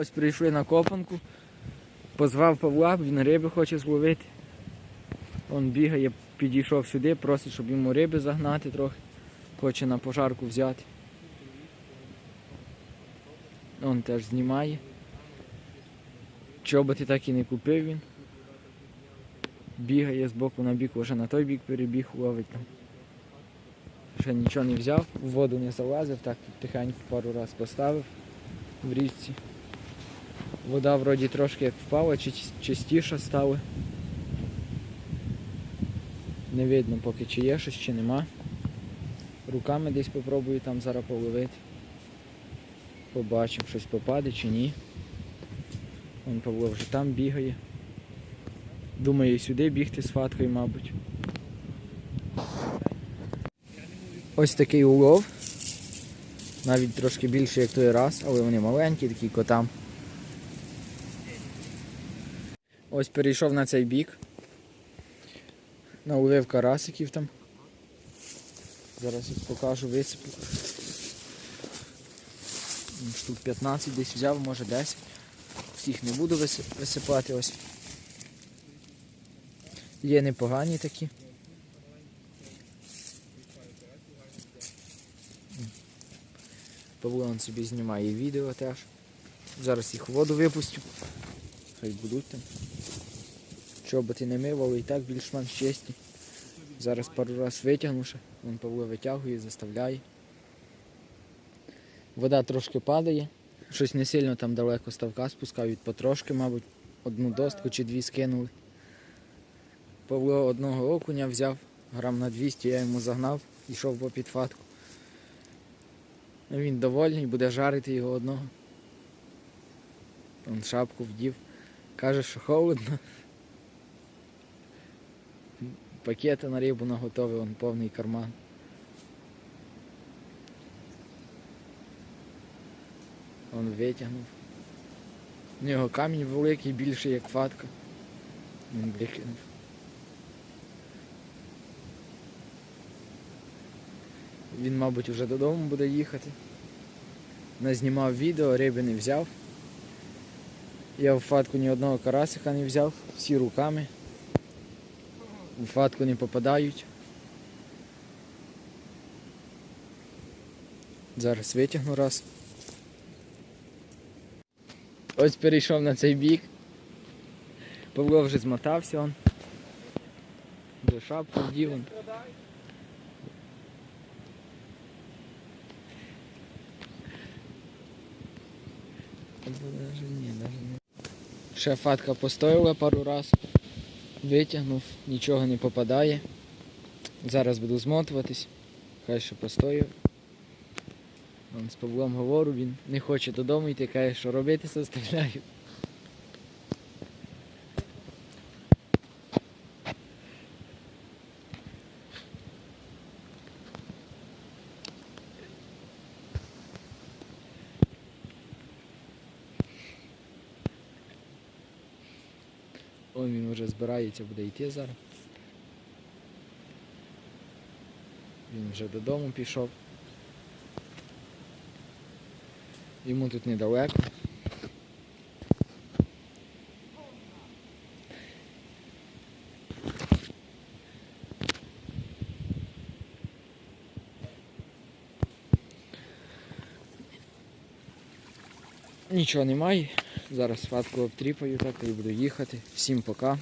Ось прийшли на копанку. Позвав Павла, він риби хоче зловити. Он бігає, підійшов сюди, просить, щоб йому риби загнати трохи. Хоче на пожарку взяти. Он теж знімає. Чоботи так і не купив він. Бігає з боку на бік, вже на той бік перебіг, ловить там. Ще нічого не взяв, в воду не залазив, так тихенько пару раз поставив в річці. Вода вроді трошки як впала, чи чистіша стала. Не видно поки чи є щось, чи нема. Руками десь попробую там зараз половити. Побачимо, щось попаде чи ні. Вон Павло вже там бігає. Думаю, сюди бігти з фаткою, мабуть. Ось такий улов. Навіть трошки більше, як той раз, але вони маленькі, такі котам. Ось перейшов на цей бік. Наловив карасиків там. Зараз їх покажу, висиплю. Штук 15 десь взяв, може 10. Всіх не буду висипати ось. Є непогані такі. Павло он собі знімає відео теж. Зараз їх в воду випустю. Хай будуть там. Чоботи не мив, але і так більш-менш чисті. Зараз пару раз витягну ще. Вон Павло витягує, заставляє. Вода трошки падає. Щось не сильно там далеко ставка спускають, потрошки, мабуть, одну достку чи дві скинули. Павло одного окуня взяв, грам на 200, я йому загнав, йшов по підфатку. Ну, Він довольний, буде жарити його одного. Он шапку вдів. Каже, що холодно. Пакети на рибу наготові, он повний карман. Он витягнув. У нього камінь великий, більший як фатка. Він викинув. Він, мабуть, вже додому буде їхати. Назнімав відео, риби не взяв. Я в фатку ні одного карасика не взяв, всі руками. У фатку не попадають. Зараз витягну раз. Ось перейшов на цей бік. Павло вже змотався он. Вже шапку вдів. Ще фатка постояла пару раз. Витягнув, нічого не попадає. Зараз буду змотуватись. Хай ще постою. З Павлом говорю, він не хоче додому йти, каже, що робити заставляю. Ой, він вже збирається, буде йти зараз. Він вже додому пішов. Йому тут недалеко. Нічого немає. Зараз фатку обтріпаю так і буду їхати. Всім пока.